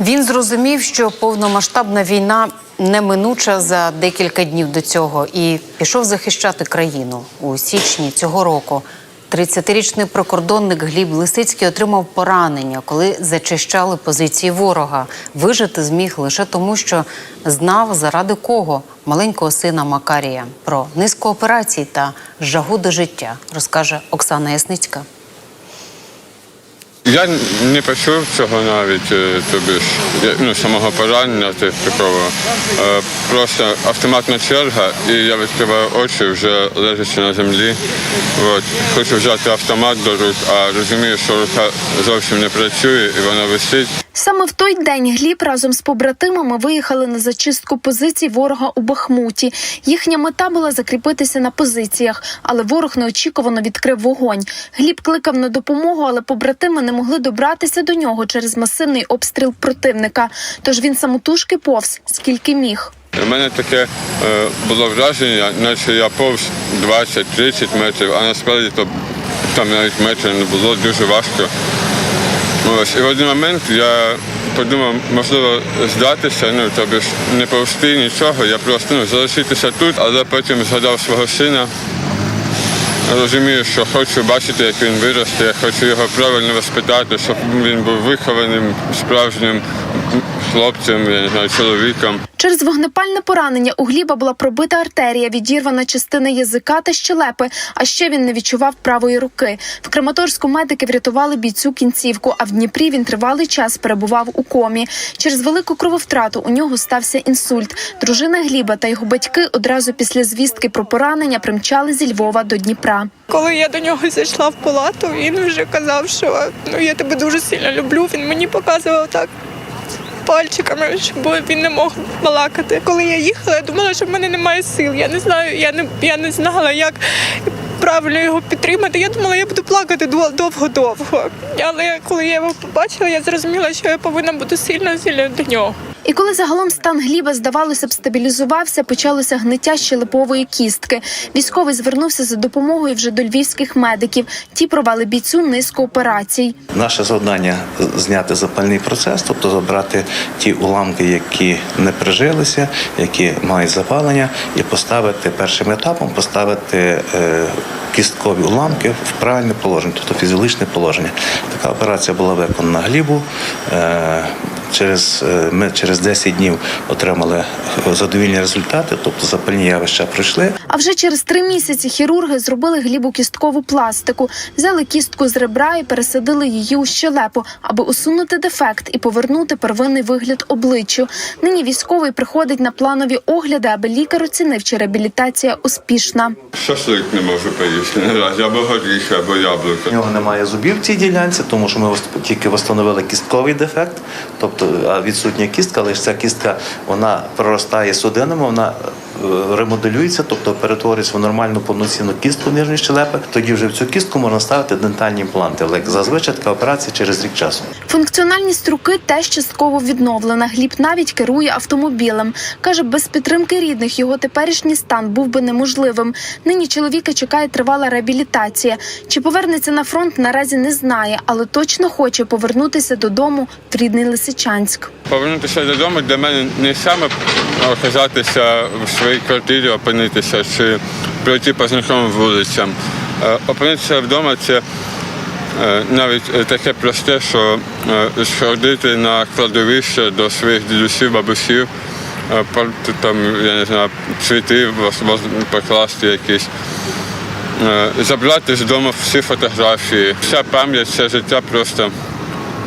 Він зрозумів, що повномасштабна війна неминуча за декілька днів до цього, і пішов захищати країну у січні цього року. 30-річний прикордонник Гліб Лисицький отримав поранення, коли зачищали позиції ворога. Вижити зміг лише тому, що знав заради кого маленького сина Макарія. Про низку операцій та жагу до життя розкаже Оксана Ясницька. Я не почув цього навіть, е, тобі ж, ну, самого поранення такого. Е, Просто автоматна черга, і я відкриваю очі, вже лежачи на землі. От. Хочу взяти автомат до рук, а розумію, що рука зовсім не працює і вона висить. Саме в той день Гліб разом з побратимами виїхали на зачистку позицій ворога у Бахмуті. Їхня мета була закріпитися на позиціях, але ворог неочікувано відкрив вогонь. Гліб кликав на допомогу, але побратими не могли добратися до нього через масивний обстріл противника. Тож він самотужки повз скільки міг. У мене таке е, було враження, наче я повз 20-30 метрів, а насправді то там навіть метрів не було, дуже важко. Ось, і в один момент я подумав, можливо, здатися, ну тобі ж не повсти нічого, я просто ну, залишитися тут, але потім згадав свого сина. Розумію, що хочу бачити, як він виросте, я хочу його правильно воспитати, щоб він був вихованим, справжнім хлопцем, я не знаю, чоловіком. Через вогнепальне поранення у Гліба була пробита артерія, відірвана частина язика та щелепи. А ще він не відчував правої руки. В Краматорську медики врятували бійцю кінцівку. А в Дніпрі він тривалий час перебував у комі. Через велику крововтрату у нього стався інсульт. Дружина Гліба та його батьки одразу після звістки про поранення примчали зі Львова до Дніпра. Коли я до нього зайшла в палату, він вже казав, що ну я тебе дуже сильно люблю. Він мені показував так пальчиками, щоб він не мог балакати. Коли я їхала, я думала, що в мене немає сил. Я не знаю, я не я не знала, як правильно його підтримати. Я думала, я буду плакати довго-довго. Але коли я його побачила, я зрозуміла, що я повинна бути сильно сильно до нього. І коли загалом стан Гліба, здавалося б, стабілізувався, почалося гниття щелепової кістки. Військовий звернувся за допомогою вже до львівських медиків. Ті провели бійцю низку операцій. Наше завдання зняти запальний процес, тобто забрати ті уламки, які не прижилися, які мають запалення, і поставити першим етапом поставити е, кісткові уламки в правильне положення, тобто фізіологічне положення. Така операція була виконана глібу. Е, Через е, ми через 10 днів отримали задовільні результати, тобто запальні явища пройшли. А вже через три місяці хірурги зробили глібу кісткову пластику, взяли кістку з ребра і пересадили її у щелепу, аби усунути дефект і повернути первинний вигляд обличчю. Нині військовий приходить на планові огляди, аби лікар оцінив, чи реабілітація успішна. Шашлик не можу поїсти наразі, або горіхи, або яблуко. У нього немає зубів в цій ділянці, тому що ми вос- тільки встановили кістковий дефект, тобто відсутня кістка, ж ця кістка вона проростає судинами, вона ремоделюється, тобто перетворюється в нормальну повноцінну кістку нижньої щелепи. Тоді вже в цю кістку можна ставити дентальні імпланти. Але зазвичай така операція через рік часу. Функціональність руки теж частково відновлена. Гліб навіть керує автомобілем. Каже, без підтримки рідних його теперішній стан був би неможливим. Нині чоловіка чекає тривала реабілітація. Чи повернеться на фронт, наразі не знає, але точно хоче повернутися додому в рідний Лисичанськ. Повернутися додому для мене не саме оказатися в своїй квартирі, опинитися чи пройти по знайомим вулицям. Е, Опинитися вдома це е, навіть е, таке просте, що сходити на кладовище до своїх дідусів, бабусів, там, я не знаю, цвіти покласти якісь. Забрати з дому всі фотографії. Вся пам'ять, все життя просто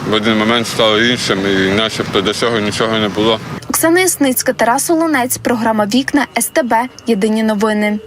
в один момент стало іншим, і начебто до цього нічого не було. Оксана Ясницька, Тарас Олонець, програма Вікна СТБ. Єдині новини.